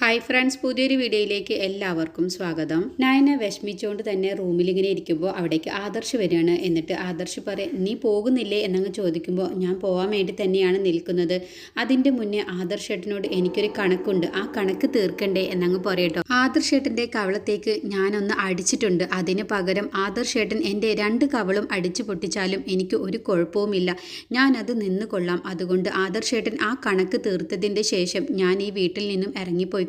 Hi friends പുതിയൊരു വീഡിയോയിലേക്ക് എല്ലാവർക്കും സ്വാഗതം. നയന വിഷമിച്ചുകൊണ്ട് തന്നെ റൂമിൽ ഇങ്ങനെ ഇരിക്കുമ്പോൾ അവിടേക്ക് ആദർശ് വരികയാണ്. എന്നിട്ട് ആദർശ് പറയാൻ നീ പോകുന്നില്ലേ? എന്നങ്ങ് ചോദിക്കുമ്പോൾ ഞാൻ പോകാൻ വേണ്ടി തന്നെയാണ് നിൽക്കുന്നത്. അതിന്റെ മുന്നേ ആദർശ് ഏട്ടനോട് എനിക്കൊരു കണക്കുണ്ട്. ആ കണക്ക് തീർക്കണ്ടേ? എന്നങ്ങ് പറയട്ടോ ആദർശ് ഏട്ടന്റെ കവളത്തേക്ക് ഞാനൊന്ന് അടിച്ചിട്ടുണ്ട്. അതിന് പകരം ആദർശ് ഏട്ടൻ എന്റെ രണ്ട് കവളും അടിച്ചു പൊട്ടിച്ചാലും എനിക്ക് ഒരു കുഴപ്പവുമില്ല. ഞാനത് നിന്ന് കൊള്ളാം അതുകൊണ്ട് ആദർശ് ഏട്ടൻ ആ കണക്ക് തീർത്തതിന്റെ ശേഷം ഞാൻ ഈ വീട്ടിൽ നിന്നും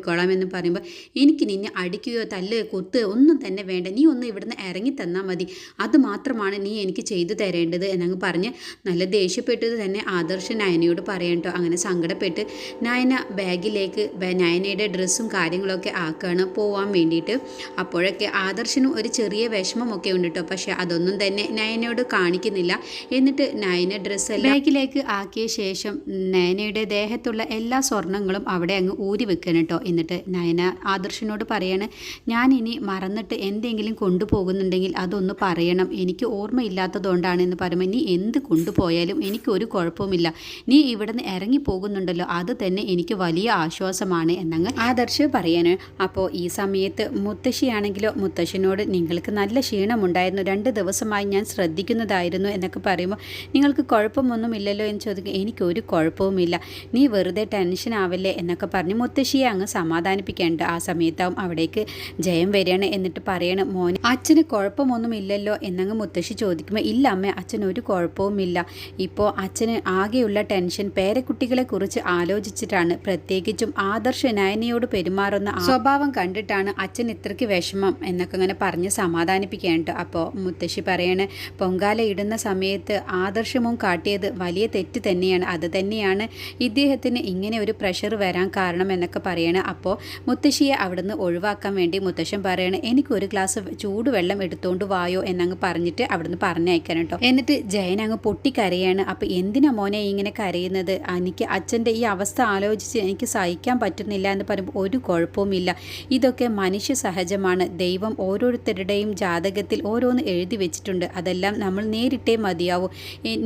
ഇറങ്ങിപ്പോയിക്കോളാം എന്ന് പറയുമ്പോൾ എനിക്ക് നിന്നെ അടിക്കുകയോ തല്ലുകയോ കുത്തുകയോ ഒന്നും തന്നെ വേണ്ട. നീ ഒന്ന് ഇവിടുന്ന് ഇറങ്ങി തന്നാൽ മതി. അത് മാത്രമാണ് നീ എനിക്ക് ചെയ്തു തരേണ്ടത് എന്നങ്ങ് പറഞ്ഞ് നല്ല ദേഷ്യപ്പെട്ടത് തന്നെ ആദർശ് നയനയോട് പറയണ്ടോ അങ്ങനെ സങ്കടപ്പെട്ട് നയന ബാഗിലേക്ക് നയനയുടെ ഡ്രസ്സും കാര്യങ്ങളൊക്കെ ആക്കുകയാണ് പോവാൻ വേണ്ടിയിട്ട്. അപ്പോഴൊക്കെ ആദർശനും ഒരു ചെറിയ വിഷമമൊക്കെ ഉണ്ട് കേട്ടോ. പക്ഷേ അതൊന്നും തന്നെ നയനയോട് കാണിക്കുന്നില്ല. എന്നിട്ട് നയന ഡ്രസ്സ് ബാഗിലേക്ക് ആക്കിയ ശേഷം നയനയുടെ ദേഹത്തുള്ള എല്ലാ സ്വർണങ്ങളും അവിടെ അങ്ങ് ഊരി വെക്കണം കേട്ടോ. എന്നിട്ട് നയന ആദർശിനോട് പറയാണ് ഞാൻ ഇനി മറന്നിട്ട് എന്തെങ്കിലും കൊണ്ടുപോകുന്നുണ്ടെങ്കിൽ അതൊന്ന് പറയണം. എനിക്ക് ഓർമ്മയില്ലാത്തതുകൊണ്ടാണ് എന്ന് പറയുമ്പോൾ നീ എന്ത് കൊണ്ടുപോയാലും എനിക്കൊരു കുഴപ്പവുമില്ല. നീ ഇവിടുന്ന് ഇറങ്ങി പോകുന്നുണ്ടല്ലോ അത് തന്നെ എനിക്ക് വലിയ ആശ്വാസമാണ് എന്നങ്ങ് ആദർശ് പറയാണ്. അപ്പോൾ ഈ സമയത്ത് മുത്തശ്ശിയാണെങ്കിലോ മുത്തശ്ശിനോട് നിങ്ങൾക്ക് നല്ല ക്ഷീണമുണ്ടായിരുന്നു. രണ്ട് ദിവസമായി ഞാൻ ശ്രദ്ധിക്കുന്നതായിരുന്നു എന്നൊക്കെ പറയുമ്പോൾ നിങ്ങൾക്ക് കുഴപ്പമൊന്നുമില്ലല്ലോ എന്ന് ചോദിക്കും. എനിക്കൊരു കുഴപ്പവുമില്ല. നീ വെറുതെ ടെൻഷൻ ആവല്ലേ എന്നൊക്കെ പറഞ്ഞ് മുത്തശ്ശിയെ അങ്ങ് സമാധാനിപ്പിക്കേണ്ട ആ സമയത്താവും അവിടേക്ക് ജയം വരികയാണ് എന്നിട്ട് പറയണം മോന് അച്ഛന് കുഴപ്പമൊന്നും ഇല്ലല്ലോ എന്നങ്ങ് മുത്തശ്ശി ചോദിക്കുമ്പോൾ ഇല്ല അമ്മ അച്ഛന് ഒരു കുഴപ്പവുമില്ല. ഇപ്പോൾ അച്ഛന് ആകെയുള്ള ടെൻഷൻ പേരക്കുട്ടികളെ കുറിച്ച് ആലോചിച്ചിട്ടാണ് പ്രത്യേകിച്ചും ആദർശ നയനയോട് പെരുമാറുന്ന സ്വഭാവം കണ്ടിട്ടാണ് അച്ഛൻ ഇത്രയ്ക്ക് വിഷമം എന്നൊക്കെ അങ്ങനെ പറഞ്ഞ് സമാധാനിപ്പിക്കേണ്ട അപ്പോൾ മുത്തശ്ശി പറയണ് പൊങ്കാല ഇടുന്ന സമയത്ത് ആദർശവും കാട്ടിയത് വലിയ തെറ്റ് തന്നെയാണ്. അത് തന്നെയാണ് ഇദ്ദേഹത്തിന് ഇങ്ങനെ ഒരു പ്രഷർ വരാൻ കാരണം എന്നൊക്കെ പറയണ. അപ്പോൾ മുത്തശ്ശിയെ അവിടുന്ന് ഒഴിവാക്കാൻ വേണ്ടി മുത്തശ്ശൻ പറയണ എനിക്കൊരു ഗ്ലാസ് ചൂടുവെള്ളം എടുത്തുകൊണ്ട് വായോ എന്നങ്ങ് പറഞ്ഞിട്ട് അവിടുന്ന് പറഞ്ഞയക്കാൻ കേട്ടോ. എന്നിട്ട് ജയൻ അങ്ങ് പൊട്ടിക്കരയാണ്. അപ്പോൾ എന്തിനാ മോനെ ഇങ്ങനെ കരയുന്നത്? എനിക്ക് അച്ഛന്റെ ഈ അവസ്ഥ ആലോചിച്ച് എനിക്ക് സഹിക്കാൻ പറ്റുന്നില്ല എന്ന് പറയുമ്പോൾ ഒരു കുഴപ്പവുമില്ല. ഇതൊക്കെ മനുഷ്യ സഹജമാണ്. ദൈവം ഓരോരുത്തരുടെയും ജാതകത്തിൽ ഓരോന്ന് എഴുതി വെച്ചിട്ടുണ്ട്. അതെല്ലാം നമ്മൾ നേരിട്ടേ മതിയാവൂ.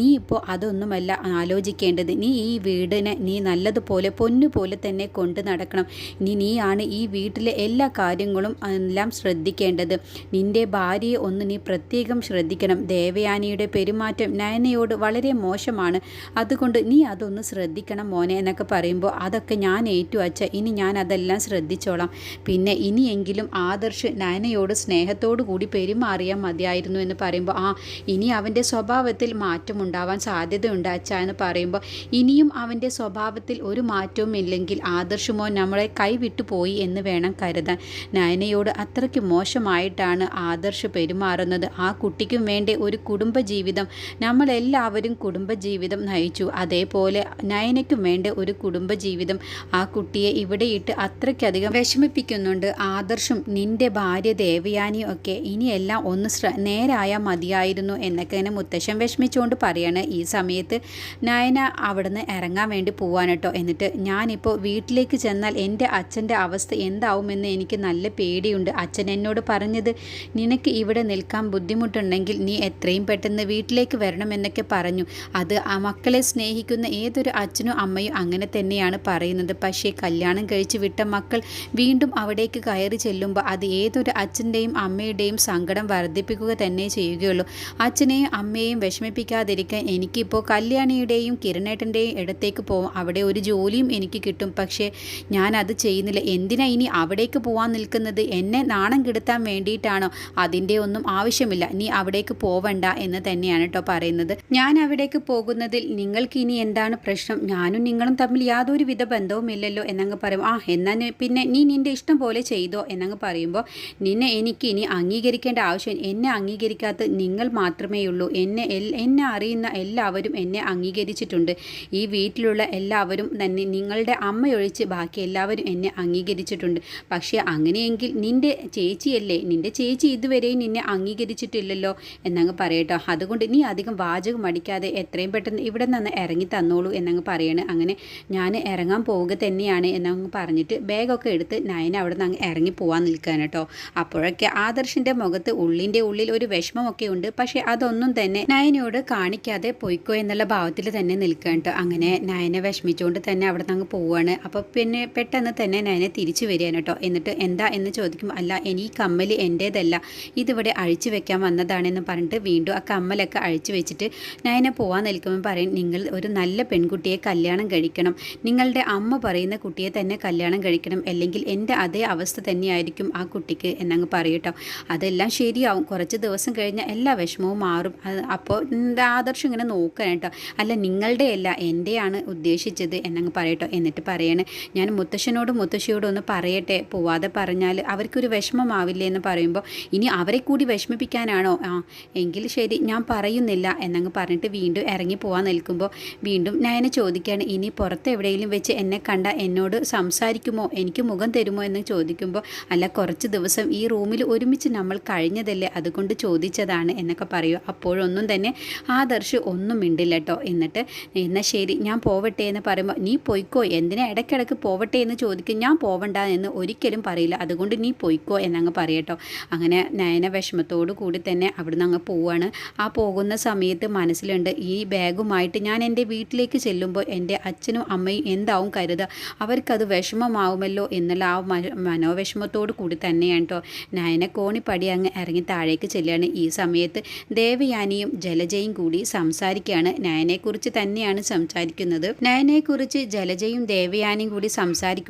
നീ ഇപ്പോൾ അതൊന്നുമല്ല ആലോചിക്കേണ്ടത്. നീ ഈ വീടിനെ നീ നല്ലതുപോലെ പൊന്നുപോലെ തന്നെ കൊണ്ട് നടക്കണം. ഇനി നീയാണ് ഈ വീട്ടിലെ എല്ലാ കാര്യങ്ങളും എല്ലാം ശ്രദ്ധിക്കേണ്ടത്. നിന്റെ ഭാര്യയെ ഒന്ന് നീ പ്രത്യേകം ശ്രദ്ധിക്കണം. ദേവയാനിയുടെ പെരുമാറ്റം നയനയോട് വളരെ മോശമാണ്. അതുകൊണ്ട് നീ അതൊന്ന് ശ്രദ്ധിക്കണം മോനെ എന്നൊക്കെ പറയുമ്പോൾ അതൊക്കെ ഞാൻ ഏറ്റു ഇനി ഞാൻ അതെല്ലാം ശ്രദ്ധിച്ചോളാം. പിന്നെ ഇനിയെങ്കിലും ആദർശ് നയനയോട് സ്നേഹത്തോടു കൂടി പെരുമാറിയാൽ മതിയായിരുന്നു എന്ന് പറയുമ്പോൾ ആ ഇനി അവന്റെ സ്വഭാവത്തിൽ മാറ്റമുണ്ടാവാൻ സാധ്യതയുണ്ട് അച്ഛ എന്ന് പറയുമ്പോൾ ഇനിയും അവന്റെ സ്വഭാവത്തിൽ ഒരു മാറ്റവും ഇല്ലെങ്കിൽ ആദർശമോ നമ്മളെ കൈവിട്ടു പോയി എന്ന് വേണം കരുതാൻ. നയനയോട് അത്രയ്ക്ക് മോശമായിട്ടാണ് ആദർശ് പെരുമാറുന്നത്. ആ കുട്ടിക്കും വേണ്ടി ഒരു കുടുംബജീവിതം. നമ്മളെല്ലാവരും കുടുംബജീവിതം നയിച്ചു. അതേപോലെ നയനയ്ക്കും വേണ്ട ഒരു കുടുംബജീവിതം. ആ കുട്ടിയെ ഇവിടെ ഇട്ട് അത്രയ്ക്കധികം വിഷമിപ്പിക്കുന്നുണ്ട്. ആദർശും നിന്റെ ഭാര്യ ദേവയാനിയും ഒക്കെ ഇനിയെല്ലാം ഒന്ന് ശ്ര നേരായാൽ മതിയായിരുന്നു എന്നൊക്കെ ഇങ്ങനെ മുത്തശ്ശൻ വിഷമിച്ചുകൊണ്ട് പറയാണ്. ഈ സമയത്ത് നയന അവിടുന്ന് ഇറങ്ങാൻ വേണ്ടി പോവാൻ കേട്ടോ. എന്നിട്ട് ഞാനിപ്പോൾ വീട്ടിലേക്ക് ചെന്നാൽ എന്റെ അച്ഛന്റെ അവസ്ഥ എന്താവുമെന്ന് എനിക്ക് നല്ല പേടിയുണ്ട്. അച്ഛൻ എന്നോട് പറഞ്ഞത് നിനക്ക് ഇവിടെ നിൽക്കാൻ ബുദ്ധിമുട്ടുണ്ടെങ്കിൽ നീ എത്രയും പെട്ടെന്ന് വീട്ടിലേക്ക് വരണമെന്നൊക്കെ പറഞ്ഞു. അത് ആ മക്കളെ സ്നേഹിക്കുന്ന ഏതൊരു അച്ഛനും അമ്മയും അങ്ങനെ തന്നെയാണ് പറയുന്നത്. പക്ഷേ കല്യാണം കഴിച്ച് വിട്ട മക്കൾ വീണ്ടും അവിടേക്ക് കയറി ചെല്ലുമ്പോൾ അത് ഏതൊരു അച്ഛന്റെയും അമ്മയുടെയും സങ്കടം വർദ്ധിപ്പിക്കുക തന്നെ ചെയ്യുകയുള്ളൂ. അച്ഛനെയും അമ്മയെയും വിഷമിപ്പിക്കാതിരിക്കാൻ എനിക്കിപ്പോൾ കല്യാണിയുടെയും കിരണേട്ടന്റെയും ഇടത്തേക്ക് പോകും അവിടെ ഒരു ജോലിയും എനിക്ക് കിട്ടും. പക്ഷേ ഞാൻ അത് ചെയ്യുന്നില്ല. എന്തിനാ ഇനി അവിടേക്ക് പോകാൻ നിൽക്കുന്നത്? എന്നെ നാണം കെടുത്താൻ വേണ്ടിയിട്ടാണോ? അതിന്റെ ഒന്നും ആവശ്യമില്ല. നീ അവിടേക്ക് പോവണ്ട എന്ന് തന്നെയാണ് കേട്ടോ പറയുന്നത്. ഞാൻ അവിടേക്ക് പോകുന്നതിൽ നിങ്ങൾക്ക് ഇനി എന്താണ് പ്രശ്നം? ഞാനും നിങ്ങളും തമ്മിൽ യാതൊരു വിധ ബന്ധവുമില്ലല്ലോ എന്നങ്ങ് പറയും. ആ എന്നാൽ പിന്നെ നീ നിന്റെ ഇഷ്ടം പോലെ ചെയ്തോ എന്നങ്ങ് പറയുമ്പോൾ നിന്നെ എനിക്ക് ഇനി അംഗീകരിക്കേണ്ട ആവശ്യം എന്നെ അംഗീകരിക്കാത്ത നിങ്ങൾ മാത്രമേ ഉള്ളൂ. എന്നെ എന്നെ അറിയുന്ന എല്ലാവരും എന്നെ അംഗീകരിച്ചിട്ടുണ്ട്. ഈ വീട്ടിലുള്ള എല്ലാവരും തന്നെ നിങ്ങളുടെ അമ്മയൊഴിച്ച് ബാക്കി എല്ലാവരും എന്നെ അംഗീകരിച്ചിട്ടുണ്ട്. പക്ഷേ അങ്ങനെയെങ്കിൽ നിന്റെ ചേച്ചിയല്ലേ? നിന്റെ ചേച്ചി ഇതുവരെയും നിന്നെ അംഗീകരിച്ചിട്ടില്ലല്ലോ എന്നങ്ങ് പറയട്ടോ. അതുകൊണ്ട് നീ അധികം വാചകം മടിക്കാതെ എത്രയും പെട്ടെന്ന് ഇവിടെ നിന്ന് ഇറങ്ങി തന്നോളൂ എന്നങ്ങ് പറയണ്. അങ്ങനെ ഞാൻ ഇറങ്ങാൻ പോവുക തന്നെയാണ് എന്നങ്ങ് പറഞ്ഞിട്ട് ബാഗൊക്കെ എടുത്ത് നയന അവിടെ നിന്ന് അങ്ങ് ഇറങ്ങി പോവാൻ നിൽക്കാൻ കേട്ടോ. അപ്പോഴൊക്കെ ആദർശിന്റെ മുഖത്ത് ഉള്ളിന്റെ ഉള്ളിൽ ഒരു വിഷമമൊക്കെ ഉണ്ട്. പക്ഷേ അതൊന്നും തന്നെ നയനയോട് കാണിക്കാതെ പോയിക്കോ എന്നുള്ള ഭാവത്തിൽ തന്നെ നിൽക്കാൻ കേട്ടോ. അങ്ങനെ നയനെ വിഷമിച്ചുകൊണ്ട് തന്നെ അവിടെ നിന്ന് അങ്ങ് പോവുകയാണ് അപ്പോൾ പിന്നെ പെട്ടെന്ന് തന്നെ നയനെ തിരിച്ചു വരികയാണ് കേട്ടോ. എന്നിട്ട് എന്താ എന്ന് ചോദിക്കുമ്പോൾ അല്ല ഇനി ഈ കമ്മൽ എന്റേതല്ല. ഇതിവിടെ അഴിച്ചു വെക്കാൻ വന്നതാണെന്ന് പറഞ്ഞിട്ട് വീണ്ടും ആ കമ്മലൊക്കെ അഴിച്ചു വെച്ചിട്ട് നയനെ പോവാൻ നിൽക്കുമ്പോൾ പറയും നിങ്ങൾ ഒരു നല്ല പെൺകുട്ടിയെ കല്യാണം കഴിക്കണം. നിങ്ങളുടെ അമ്മ പറയുന്ന കുട്ടിയെ തന്നെ കല്യാണം കഴിക്കണം. അല്ലെങ്കിൽ എന്റെ അതേ അവസ്ഥ തന്നെയായിരിക്കും ആ കുട്ടിക്ക് എന്നങ്ങ് പറയട്ടോ അതെല്ലാം ശരിയാവും. കുറച്ച് ദിവസം കഴിഞ്ഞാൽ എല്ലാ വിഷമവും മാറും. അപ്പോൾ ആദർശം ഇങ്ങനെ നോക്കണം കേട്ടോ. അല്ല നിങ്ങളുടെ അല്ല എന്റെയാണ് ഉദ്ദേശിച്ചത് എന്നങ്ങ് പറയട്ടോ എന്നിട്ട് പറയണേ ഞാൻ മുത്തശ്ശനോടും മുത്തശ്ശിയോടും ഒന്ന് പറയട്ടെ. പോവാതെ പറഞ്ഞാൽ അവർക്കൊരു വിഷമമാവില്ലേ എന്ന് പറയുമ്പോൾ ഇനി അവരെ കൂടി വിഷമിപ്പിക്കാനാണോ? ആ എങ്കിൽ ശരി ഞാൻ പറയുന്നില്ല എന്നങ്ങ് പറഞ്ഞിട്ട് വീണ്ടും ഇറങ്ങി പോവാൻ നിൽക്കുമ്പോൾ വീണ്ടും നയനെ ചോദിക്കുകയാണ് ഇനി പുറത്ത് എവിടെയെങ്കിലും വെച്ച് എന്നെ കണ്ട എന്നോട് സംസാരിക്കുമോ? എനിക്ക് മുഖം തരുമോ? എന്ന് ചോദിക്കുമ്പോൾ അല്ല കുറച്ച് ദിവസം ഈ റൂമിൽ ഒരുമിച്ച് നമ്മൾ കഴിഞ്ഞതല്ലേ? അതുകൊണ്ട് ചോദിച്ചതാണ് എന്നൊക്കെ പറയൂ. അപ്പോഴൊന്നും തന്നെ ആദർശ് ഒന്നും മിണ്ടില്ല കേട്ടോ എന്നിട്ട് എന്നാൽ ശരി ഞാൻ പോവട്ടെ എന്ന് പറയുമ്പോൾ നീ പോയിക്കോ? എന്തിനാ ഇടയ്ക്കിടയ്ക്ക് പോവട്ടെ എന്ന് ചോദിക്കും ഞാൻ പോവണ്ട എന്ന് ഒരിക്കലും പറയില്ല. അതുകൊണ്ട് നീ പോയിക്കോ എന്നങ്ങ് പറയട്ടോ. അങ്ങനെ നയന വിഷമത്തോടു കൂടി തന്നെ അവിടുന്ന് അങ്ങ് പോവാണ്. ആ പോകുന്ന സമയത്ത് മനസ്സിലുണ്ട് ഈ ബാഗുമായിട്ട് ഞാൻ എന്റെ വീട്ടിലേക്ക് ചെല്ലുമ്പോൾ എന്റെ അച്ഛനും അമ്മയും എന്താവും കരുതുക അവർക്കത് വിഷമമാവുമല്ലോ എന്നുള്ള ആ മനോവിഷമത്തോടു കൂടി തന്നെയാണ് കേട്ടോ നയന കോണിപ്പടി അങ്ങ് ഇറങ്ങി താഴേക്ക് ചെല്ലുകയാണ്. ഈ സമയത്ത് ദേവയാനിയും ജലജയും കൂടി സംസാരിക്കുകയാണ്. നയനെക്കുറിച്ച് തന്നെയാണ് സംസാരിക്കുന്നത്. നയനെക്കുറിച്ച് ജലജയും ദേവയാനിയും കൂടി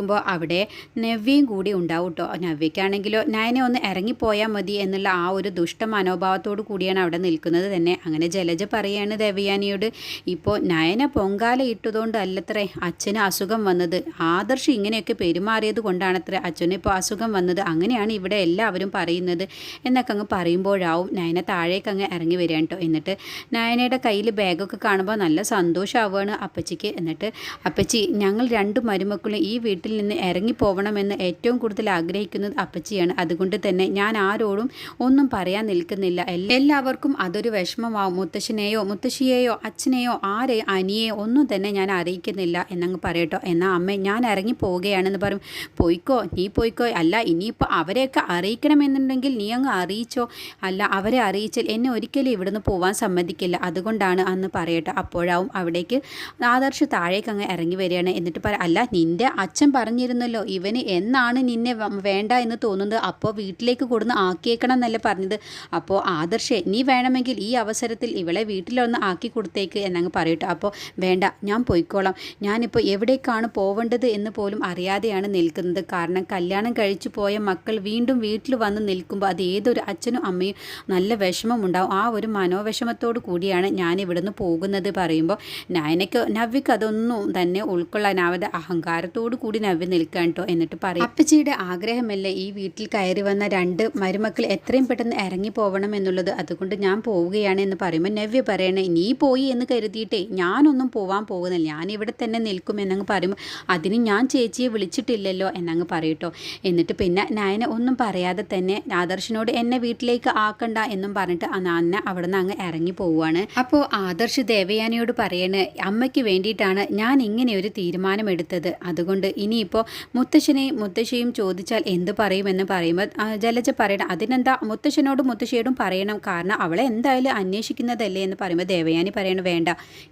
സംസാരിക്കുമ്പോൾ അവിടെ നവ്യയും കൂടി ഉണ്ടാവും കേട്ടോ നവ്യക്കാണെങ്കിലോ നയനെ ഒന്ന് ഇറങ്ങിപ്പോയാൽ മതി എന്നുള്ള ആ ഒരു ദുഷ്ട മനോഭാവത്തോടു കൂടിയാണ് അവിടെ നിൽക്കുന്നത് തന്നെ. അങ്ങനെ ജലജ പറയാണ് ദേവയാനിയോട് ഇപ്പോൾ നയന പൊങ്കാല ഇട്ടതുകൊണ്ട് അല്ലത്രേ അച്ഛന് അസുഖം വന്നത്. ആദർശ് ഇങ്ങനെയൊക്കെ പെരുമാറിയത് കൊണ്ടാണത്രേ അച്ഛന് ഇപ്പോൾ അസുഖം വന്നത്. അങ്ങനെയാണ് ഇവിടെ എല്ലാവരും പറയുന്നത് എന്നൊക്കെ അങ്ങ് പറയുമ്പോഴാവും നയന താഴേക്ക് അങ്ങ് ഇറങ്ങി വരികയാണ് കേട്ടോ എന്നിട്ട് നയനയുടെ കയ്യിൽ ബാഗൊക്കെ കാണുമ്പോൾ നല്ല സന്തോഷമാവുകയാണ് അപ്പച്ചിക്ക്. എന്നിട്ട് അപ്പച്ചി ഞങ്ങൾ രണ്ട് മരുമക്കളും ഈ വീട്ടിൽ നിന്ന് ഇറങ്ങി പോകണമെന്ന് ഏറ്റവും കൂടുതൽ ആഗ്രഹിക്കുന്നത് അപ്പച്ചിയാണ്. അതുകൊണ്ട് തന്നെ ഞാൻ ആരോടും ഒന്നും പറയാൻ നിൽക്കുന്നില്ല. എല്ലാവർക്കും അതൊരു വിഷമമാവും. മുത്തശ്ശനെയോ മുത്തശ്ശിയെയോ അച്ഛനെയോ ആരെ അനിയെയോ ഒന്നും തന്നെ ഞാൻ അറിയിക്കുന്നില്ല എന്നങ്ങ് പറയട്ടോ. എന്നാൽ അമ്മ ഞാൻ ഇറങ്ങി പോവുകയാണെന്ന് പറയും. പോയിക്കോ നീ പോയിക്കോ. അല്ല ഇനിയിപ്പോൾ അവരെയൊക്കെ അറിയിക്കണമെന്നുണ്ടെങ്കിൽ നീ അങ്ങ് അറിയിച്ചോ. അല്ല അവരെ അറിയിച്ചാൽ എന്നെ ഒരിക്കലും ഇവിടുന്ന് പോവാൻ സമ്മതിക്കില്ല. അതുകൊണ്ടാണ് അന്ന് പറയട്ടെ. അപ്പോഴാവും അവിടേക്ക് ആദർശ് താഴേക്ക് അങ്ങ് ഇറങ്ങി വരികയാണ്. എന്നിട്ട് പറ അല്ല നിന്റെ അച്ഛൻ പറഞ്ഞിരുന്നല്ലോ ഇവന് എന്നാണ് നിന്നെ വേണ്ട എന്ന് തോന്നുന്നത്? അപ്പോൾ വീട്ടിലേക്ക് കൊടുന്ന് ആക്കിയേക്കണം എന്നല്ലേ പറഞ്ഞത്? അപ്പോൾ ആദർശേ നീ വേണമെങ്കിൽ ഈ അവസരത്തിൽ ഇവളെ വീട്ടിലൊന്ന് ആക്കി കൊടുത്തേക്ക് എന്നങ്ങ് പറയട്ടെ. അപ്പോൾ വേണ്ട ഞാൻ പോയിക്കോളാം. ഞാനിപ്പോൾ എവിടേക്കാണ് പോവേണ്ടത് എന്ന് പോലും അറിയാതെയാണ് നിൽക്കുന്നത്. കാരണം കല്യാണം കഴിച്ചു പോയ മക്കൾ വീണ്ടും വീട്ടിൽ വന്ന് നിൽക്കുമ്പോൾ അത് ഏതൊരു അച്ഛനും അമ്മയും നല്ല വിഷമമുണ്ടാവും ആ ഒരു മനോവിഷമത്തോടു കൂടിയാണ് ഞാൻ ഇവിടുന്ന് പോകുന്നത് പറയുമ്പോൾ നയനയ്ക്ക് നവ്യക്ക് അതൊന്നും തന്നെ ഉൾക്കൊള്ളാനാവാതെ അഹങ്കാരത്തോടു കൂടി നിൽക്കാൻ കേട്ടോ എന്നിട്ട് പറയും. അപ്പച്ചിയുടെ ആഗ്രഹമല്ലേ ഈ വീട്ടിൽ കയറി വന്ന രണ്ട് മരുമക്കൾ എത്രയും പെട്ടെന്ന് ഇറങ്ങി പോകണം എന്നുള്ളത്? അതുകൊണ്ട് ഞാൻ പോവുകയാണ് എന്ന് പറയുമ്പോൾ നവ്യ പറയണേ നീ പോയി എന്ന് കരുതിയിട്ടേ ഞാനൊന്നും പോവാൻ പോകുന്നില്ല. ഞാൻ ഇവിടെ തന്നെ നിൽക്കും എന്നങ്ങ് പറയുമ്പോൾ അതിന് ഞാൻ ചേച്ചിയെ വിളിച്ചിട്ടില്ലല്ലോ എന്നങ്ങ് പറയട്ടോ എന്നിട്ട് പിന്നെ നയന ഒന്നും പറയാതെ തന്നെ ആദർശിനോട് എന്നെ വീട്ടിലേക്ക് ആക്കണ്ട എന്നും പറഞ്ഞിട്ട് ആ നാന്ന അവിടെ നിന്ന് അങ്ങ് ഇറങ്ങി പോവുകയാണ് അപ്പോൾ ആദർശ് ദേവയാനിയോട് പറയണേ അമ്മയ്ക്ക് വേണ്ടിയിട്ടാണ് ഞാൻ ഇങ്ങനെ ഒരു തീരുമാനമെടുത്തത്. അതുകൊണ്ട് ഇനിയിപ്പോൾ മുത്തശ്ശനെ മുത്തശ്ശിയും ചോദിച്ചാൽ എന്ത് പറയുമെന്ന് പറയുമ്പോൾ ജലജ പറയണം അതിനെന്താ മുത്തശ്ശനോടും മുത്തശ്ശിയോടും പറയണം? കാരണം അവളെ എന്തായാലും അന്വേഷിക്കുന്നതല്ലേ? എന്ന് പറയുമ്പോൾ ദേവയാനി പറയണം വേണ്ട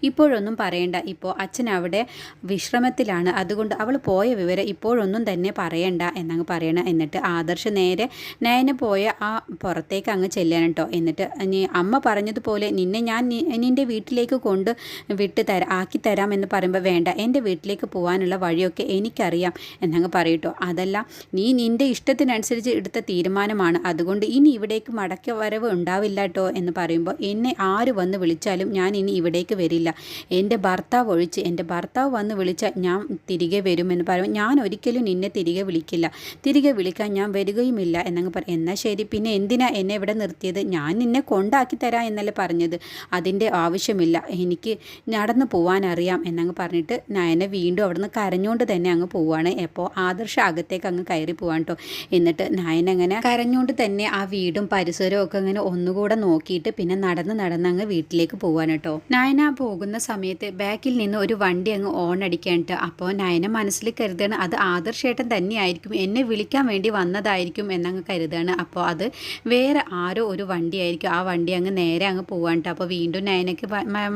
ഇപ്പോഴൊന്നും പറയണ്ട. ഇപ്പോൾ അച്ഛൻ അവിടെ വിശ്രമത്തിലാണ്. അതുകൊണ്ട് അവൾ പോയ വിവരം ഇപ്പോഴൊന്നും തന്നെ പറയണ്ട എന്നങ്ങ് പറയണം. എന്നിട്ട് ആദർശ് നേരെ നയന പോയ ആ പുറത്തേക്ക് അങ്ങ് ചെല്ലണം കേട്ടോ എന്നിട്ട് അമ്മ പറഞ്ഞതുപോലെ നിന്നെ ഞാൻ നിന്റെ വീട്ടിലേക്ക് കൊണ്ട് വിട്ട് തരാം ആക്കി തരാം എന്ന് പറയുമ്പോൾ വേണ്ട. എന്റെ വീട്ടിലേക്ക് പോകാനുള്ള വഴിയൊക്കെ എനിക്കറിയാം. എന്നങ്ങ് പറയട്ടോ. അതല്ല നീ നിന്റെ ഇഷ്ടത്തിനനുസരിച്ച് എടുത്ത തീരുമാനമാണ്. അതുകൊണ്ട് ഇനി ഇവിടേക്ക് മടക്ക വരവ് ഉണ്ടാവില്ല കേട്ടോ എന്ന് പറയുമ്പോൾ എന്നെ ആര് വന്ന് വിളിച്ചാലും ഞാൻ ഇനി ഇവിടേക്ക് വരില്ല. എന്റെ ഭർത്താവ് ഒഴിച്ച് എന്റെ ഭർത്താവ് വന്ന് വിളിച്ചാൽ ഞാൻ തിരികെ വരുമെന്ന് പറയുമ്പോൾ ഞാൻ ഒരിക്കലും നിന്നെ തിരികെ വിളിക്കില്ല. തിരികെ വിളിക്കാൻ ഞാൻ വരികയുമില്ല എന്നങ്ങ് പറയും എന്നാൽ ശരി പിന്നെ എന്തിനാ എന്നെ ഇവിടെ നിർത്തിയത്? ഞാൻ നിന്നെ കൊണ്ടാക്കി തരാം എന്നല്ലേ പറഞ്ഞത്. അതിന്റെ ആവശ്യമില്ല. എനിക്ക് നടന്നു പോവാനറിയാം എന്നങ്ങ് പറഞ്ഞിട്ട് നയനെ വീണ്ടും അവിടുന്ന് കരഞ്ഞുകൊണ്ട് തന്നെ അങ്ങ് പോവാണ്. എപ്പോൾ ആദർശ അകത്തേക്ക് അങ്ങ് കയറി പോവാണ് കേട്ടോ. എന്നിട്ട് നയൻ അങ്ങനെ കരഞ്ഞുകൊണ്ട് തന്നെ ആ വീടും പരിസരവും ഒക്കെ അങ്ങനെ ഒന്നുകൂടെ നോക്കിയിട്ട് പിന്നെ നടന്ന് നടന്ന് അങ്ങ് വീട്ടിലേക്ക് പോവാൻ കേട്ടോ. നായന പോകുന്ന സമയത്ത് ബാക്കിൽ നിന്ന് ഒരു വണ്ടി അങ്ങ് ഓൺ അടിക്കാനിട്ട് അപ്പോൾ നയന മനസ്സിൽ കരുതാണ് അത് ആദർശേട്ടൻ തന്നെയായിരിക്കും. എന്നെ വിളിക്കാൻ വേണ്ടി വന്നതായിരിക്കും എന്നങ്ങ് കരുതാണ്. അപ്പോൾ അത് വേറെ ആരോ ഒരു വണ്ടിയായിരിക്കും. ആ വണ്ടി അങ്ങ് നേരെ അങ്ങ് പോവാണ്ട് അപ്പോൾ വീണ്ടും നയനക്ക്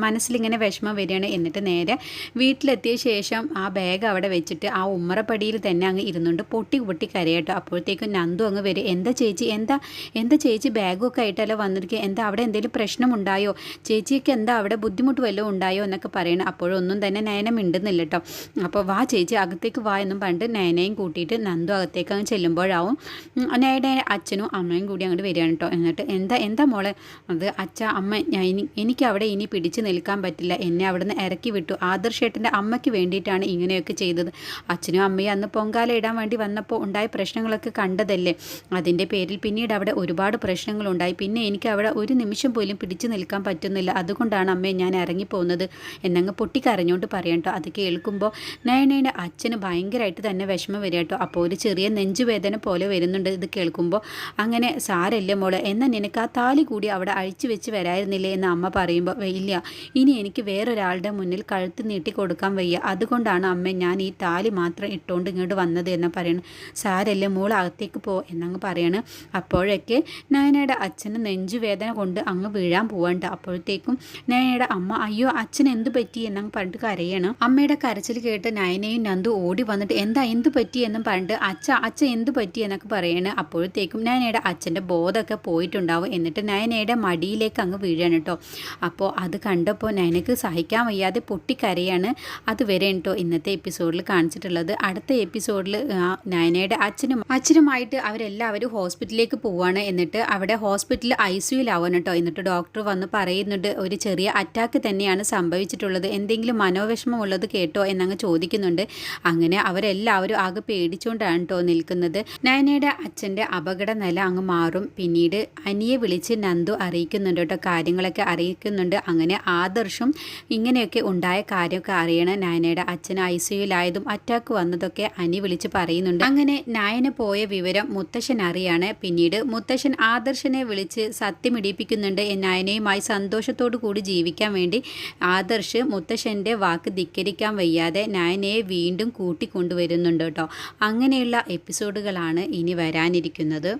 മനസ്സിലിങ്ങനെ വിഷമം വരികയാണ്. എന്നിട്ട് നേരെ വീട്ടിലെത്തിയ ശേഷം ആ ബാഗ് അവിടെ വെച്ചിട്ട് ആ ഉമ്മ ഉമ്മറപ്പടിയിൽ തന്നെ അങ്ങ് ഇരുന്നുണ്ട് പൊട്ടി പൊട്ടി കരയട്ടോ. അപ്പോഴത്തേക്കും നന്ദു അങ്ങ് വരും. എന്താ ചേച്ചി? എന്താ? എന്താ ചേച്ചി? ബാഗൊക്കെ ആയിട്ടല്ലോ വന്നിരിക്കുക എന്താ അവിടെ എന്തെങ്കിലും പ്രശ്നമുണ്ടായോ? ചേച്ചിക്ക് എന്താ അവിടെ ബുദ്ധിമുട്ട് വല്ലതും ഉണ്ടായോ? എന്നൊക്കെ പറയണം. അപ്പോഴൊന്നും തന്നെ നയന മിണ്ടുന്നില്ല കേട്ടോ. അപ്പോൾ വാ ചേച്ചി അകത്തേക്ക് വാ എന്നും പറഞ്ഞിട്ട് നയനയും കൂട്ടിയിട്ട് നന്ദു അകത്തേക്ക് അങ്ങ് ചെല്ലുമ്പോഴാവും നയനെ അച്ഛനും അമ്മയും കൂടി അങ്ങോട്ട് വരികയാണ് കേട്ടോ. എന്നിട്ട് എന്താ? എന്താ മോളെ? അത് അച്ഛ അമ്മ എനിക്ക് അവിടെ ഇനി പിടിച്ചു നിൽക്കാൻ പറ്റില്ല. എന്നെ അവിടെ നിന്ന് ഇറക്കി വിട്ടു. ആദർശേട്ടന്റെ അമ്മയ്ക്ക് വേണ്ടിയിട്ടാണ് ഇങ്ങനെയൊക്കെ ചെയ്തത്. അച്ഛനും അമ്മയും അന്ന് പൊങ്കാല ഇടാൻ വേണ്ടി വന്നപ്പോൾ ഉണ്ടായ പ്രശ്നങ്ങളൊക്കെ കണ്ടതല്ലേ? അതിന്റെ പേരിൽ പിന്നീട് അവിടെ ഒരുപാട് പ്രശ്നങ്ങളുണ്ടായി. പിന്നെ എനിക്ക് അവിടെ ഒരു നിമിഷം പോലും പിടിച്ചു നിൽക്കാൻ പറ്റുന്നില്ല. അതുകൊണ്ടാണ് അമ്മയെ ഞാൻ ഇറങ്ങിപ്പോകുന്നത് എന്നങ്ങ് പൊട്ടിക്കരഞ്ഞുകൊണ്ട് പറയാം കേട്ടോ. അത് കേൾക്കുമ്പോൾ നയനയുടെ അച്ഛന് ഭയങ്കരമായിട്ട് തന്നെ വിഷമം വരിക കേട്ടോ. അപ്പോൾ ഒരു ചെറിയ നെഞ്ചുവേദന പോലെ വരുന്നുണ്ട് ഇത് കേൾക്കുമ്പോൾ. അങ്ങനെ സാരല്ലേ മോളെ എന്നാൽ നിനക്ക് ആ താലി കൂടി അവിടെ അഴിച്ചു വെച്ച് വരായിരുന്നില്ലേ? എന്ന് അമ്മ പറയുമ്പോൾ ഇല്ല. ഇനി എനിക്ക് വേറൊരാളുടെ മുന്നിൽ കഴുത്ത് നീട്ടി കൊടുക്കാൻ വയ്യ. അതുകൊണ്ടാണ് അമ്മ ഞാൻ ഈ താലി മാത്രം ഇട്ടുകൊണ്ട് ഇങ്ങോട്ട് വന്നത് എന്ന് പറയുന്നു സാരല്ലേ മോൾ അകത്തേക്ക് പോ എന്നങ്ങ് പറയണം. അപ്പോഴൊക്കെ നയനയുടെ അച്ഛന് നെഞ്ചുവേദന കൊണ്ട് അങ്ങ് വീഴാൻ പോവാണ്ട്. അപ്പോഴത്തേക്കും നയനയുടെ അമ്മ അയ്യോ അച്ഛൻ എന്ത് പറ്റി? എന്നങ്ങ് പറഞ്ഞിട്ട് കരയണം. അമ്മയുടെ കരച്ചിൽ കേട്ട് നയനയും നന്ദു ഓടി വന്നിട്ട് എന്താ എന്ത് പറ്റി? എന്നും പറഞ്ഞിട്ട് അച്ഛ അച്ഛ എന്ത് പറ്റി? എന്നൊക്കെ പറയണ. അപ്പോഴത്തേക്കും നയനയുടെ അച്ഛന്റെ ബോധമൊക്കെ പോയിട്ടുണ്ടാവും. എന്നിട്ട് നയനയുടെ മടിയിലേക്ക് അങ്ങ് വീഴാണ് കേട്ടോ അപ്പോൾ അത് കണ്ടപ്പോൾ നയനക്ക് സഹിക്കാൻ വയ്യാതെ പൊട്ടിക്കരയാണ്. അത് വരെ കേട്ടോ ഇന്നത്തെ എപ്പിസോഡിൽ കാണിച്ചിട്ടുള്ളത്. അടുത്ത എപ്പിസോഡിൽ നയനയുടെ അച്ഛനും അച്ഛനുമായിട്ട് അവരെല്ലാവരും ഹോസ്പിറ്റലിലേക്ക് പോവാണ് എന്നിട്ട് അവിടെ ഹോസ്പിറ്റലിൽ ഐ സിയുലാവണം കേട്ടോ എന്നിട്ട് ഡോക്ടർ വന്ന് പറയുന്നുണ്ട് ഒരു ചെറിയ അറ്റാക്ക് തന്നെയാണ് സംഭവിച്ചിട്ടുള്ളത്. എന്തെങ്കിലും മനോവിഷമമുള്ളത് കേട്ടോ? എന്നങ്ങ് ചോദിക്കുന്നുണ്ട്. അങ്ങനെ അവരെല്ലാവരും ആകെ പേടിച്ചുകൊണ്ടാണ് കേട്ടോ നിൽക്കുന്നത്. നയനയുടെ അച്ഛന്റെ അപകട നില അങ്ങ് മാറും. പിന്നീട് അനിയെ വിളിച്ച് നന്ദു അറിയിക്കുന്നുണ്ട് കേട്ടോ കാര്യങ്ങളൊക്കെ അറിയിക്കുന്നുണ്ട്. അങ്ങനെ ആദർശം ഇങ്ങനെയൊക്കെ ഉണ്ടായ കാര്യമൊക്കെ അറിയണം നയനയുടെ അച്ഛൻ ഐ സിയുലായതും അറ്റാക്ക് വന്നതൊക്കെ അനി വിളിച്ച് പറയുന്നുണ്ട്. അങ്ങനെ നായന പോയ വിവരം മുത്തശ്ശൻ അറിയാണ്. പിന്നീട് മുത്തശ്ശൻ ആദർശനെ വിളിച്ച് സത്യമിടിപ്പിക്കുന്നുണ്ട് നയനയുമായി സന്തോഷത്തോടു കൂടി ജീവിക്കാൻ വേണ്ടി ആദർശ് മുത്തശ്ശന്റെ വാക്ക് ധിക്കരിക്കാൻ വയ്യാതെ നയനയെ വീണ്ടും കൂട്ടിക്കൊണ്ടുവരുന്നുണ്ട് കേട്ടോ. അങ്ങനെയുള്ള എപ്പിസോഡുകളാണ് ഇനി വരാനിരിക്കുന്നത്.